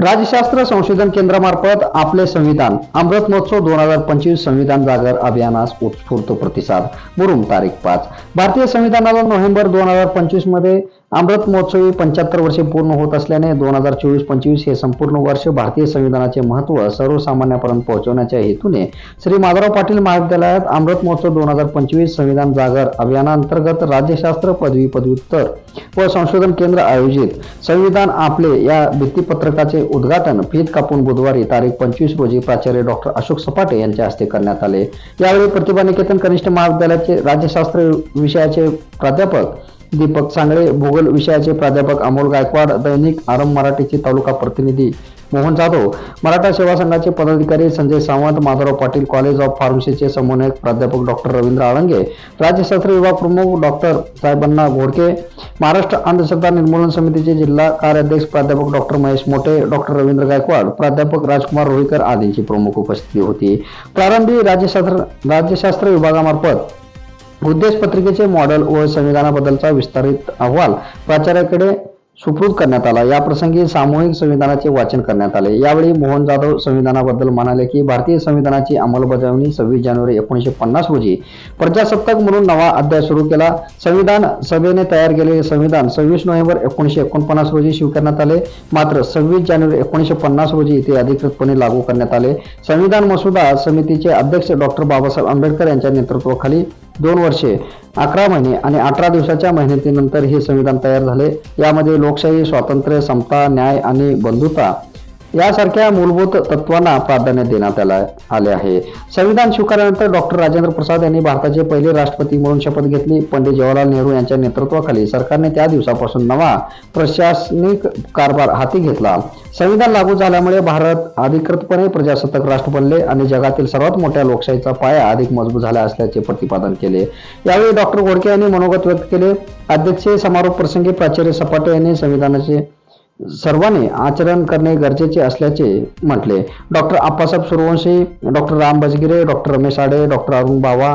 राज्यशास्त्र संशोधन केंद्रामार्फत आपले संविधान अमृत महोत्सव दोन हजार पंचवीस संविधान जागर अभियानास उत्स्फूर्त प्रतिसाद. मुरुम तारीख पाच. भारतीय संविधानाला नोव्हेंबर दोन हजार पंचवीसमध्ये अमृत महोत्सवी पंच्याहत्तर वर्षे पूर्ण होत असल्याने दोन हजार चोवीस पंचवीस हे संपूर्ण वर्ष भारतीय संविधानाचे महत्त्व सर्वसामान्यापर्यंत पोहोचवण्याच्या हेतूने श्री माधवराव पाटील महाविद्यालयात अमृत महोत्सव दोन हजार पंचवीस संविधान जागर अभियानांतर्गत राज्यशास्त्र पदवी पदव्युत्तर व संशोधन केंद्र आयोजित. संविधान आपले या भित्तीपत्रकाचे उद्घाटन फीत कापून बुधवारी तारीख पंचवीस रोजी प्राचार्य डॉक्टर अशोक सपाटे यांच्या हस्ते करण्यात आले. यावेळी प्रतिभा निकेतन कनिष्ठ महाविद्यालयाचे राज्यशास्त्र विषयाचे प्राध्यापक दीपक सांगळे भूगोल विषयाचे प्राध्यापक अमोल गायकवाड दैनिक आरंभ मराठीचे तालुका प्रतिनिधी मोहन जाधव. मराठा सेवा संघाचे पदाधिकारी संजय सावंत माधवराव पाटील कॉलेज ऑफ फार्मसीचे समन्वयक प्राध्यापक डॉक्टर रवींद्र आळंगे राज्यशास्त्र विभाग प्रमुख डॉक्टर साहेबांना घोडके महाराष्ट्र अंधश्रद्धा निर्मूलन समितीचे जिल्हा कार्याध्यक्ष प्राध्यापक डॉक्टर महेश मोठे डॉक्टर रवींद्र गायकवाड प्राध्यापक राजकुमार रोहीकर आदींची प्रमुख उपस्थिती होती. प्रारंभी राज्यशास्त्र राज्यशास्त्र विभागामार्फत उद्देश पत्रिकेचे मॉडेल व संविधानाबद्दलचा विस्तारित अहवाल प्राचार्याकडे सुपूर्द करण्यात आला. या प्रसंगी सामूहिक संविधानाचे वाचन करण्यात आले. यावेळी मोहन जाधव संविधानाबद्दल म्हणाले की भारतीय संविधानाची अंमलबजावणी सव्वीस जानेवारी एकोणीसशे पन्नास रोजी. प्रजासत्ताक म्हणून नवा अध्याय सुरू केला. संविधान सभेने तयार केलेले संविधान सव्वीस नोव्हेंबर एकोणीसशे एकोणपन्नास रोजी स्वीकारण्यात आले. मात्र सव्वीस जानेवारी एकोणीसशे पन्नास रोजी ते अधिकृतपणे लागू करण्यात आले. संविधान मसुदा समितीचे अध्यक्ष डॉक्टर बाबासाहेब आंबेडकर यांच्या नेतृत्वाखाली दोन वर्षे अकरा महिने आणि अठरा दिवसाच्या मेहनतीनंतर हे संविधान तयार झाले. यामध्ये लोकशाही स्वातंत्र्य समता न्याय आणि बंधुता यासारख्या मूलभूत तत्वांना प्राधान्य देण्यात आला आले आहे. संविधान स्वीकारल्यानंतर डॉक्टर राजेंद्र प्रसाद यांनी भारताचे पहिले राष्ट्रपती म्हणून शपथ घेतली. पंडित जवाहरलाल नेहरू यांच्या नेतृत्वाखाली सरकारने त्या दिवसापासून नवा प्रशासनिक कारभार हाती घेतला. संविधान लागू झाल्यामुळे भारत अधिकृतपणे प्रजासत्ताक राष्ट्र बनले आणि जगातील सर्वात मोठ्या लोकशाहीचा पाया अधिक मजबूत झाला असल्याचे प्रतिपादन केले. यावेळी डॉक्टर घोडके यांनी मनोगत व्यक्त केले. अध्यक्षीय समारोप प्रसंगी प्राचार्य सपाटे यांनी संविधानाचे सर्वांनी आचरण करणे गरजेचे असल्याचे म्हटले. Doctor Appasaheb Suryavanshi doctor Ram Bajgire doctor Ramesh Ade doctor Arun Bawa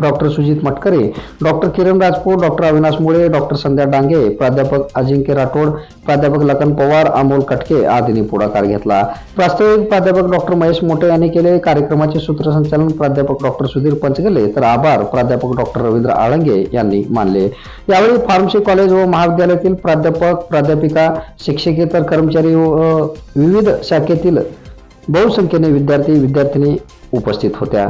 doctor Sujit Matkare doctor Kiran Rajput doctor Avinash Mule doctor Sandhya Dange प्राध्यापक अजिंक्य राठोड प्राध्यापक लखन पवार अमोल कटके आदींनी पुढाकार घेतला. प्रास्ताविक प्राध्यापक डॉक्टर महेश मोठे यांनी केले कार्यक्रमाचे सूत्रसंचालन. प्राध्यापक डॉक्टर सुधीर पंचगले तर आभार. प्राध्यापक डॉक्टर रवींद्र आळंगे यांनी मानले. यावेळी फार्मसी कॉलेज व महाविद्यालयातील प्राध्यापक प्राध्यापिका शिक्षकेतर कर्मचारी व विविध शाखेतील बहुसंख्येने विद्यार्थी विद्यार्थिनी उपस्थित होत्या.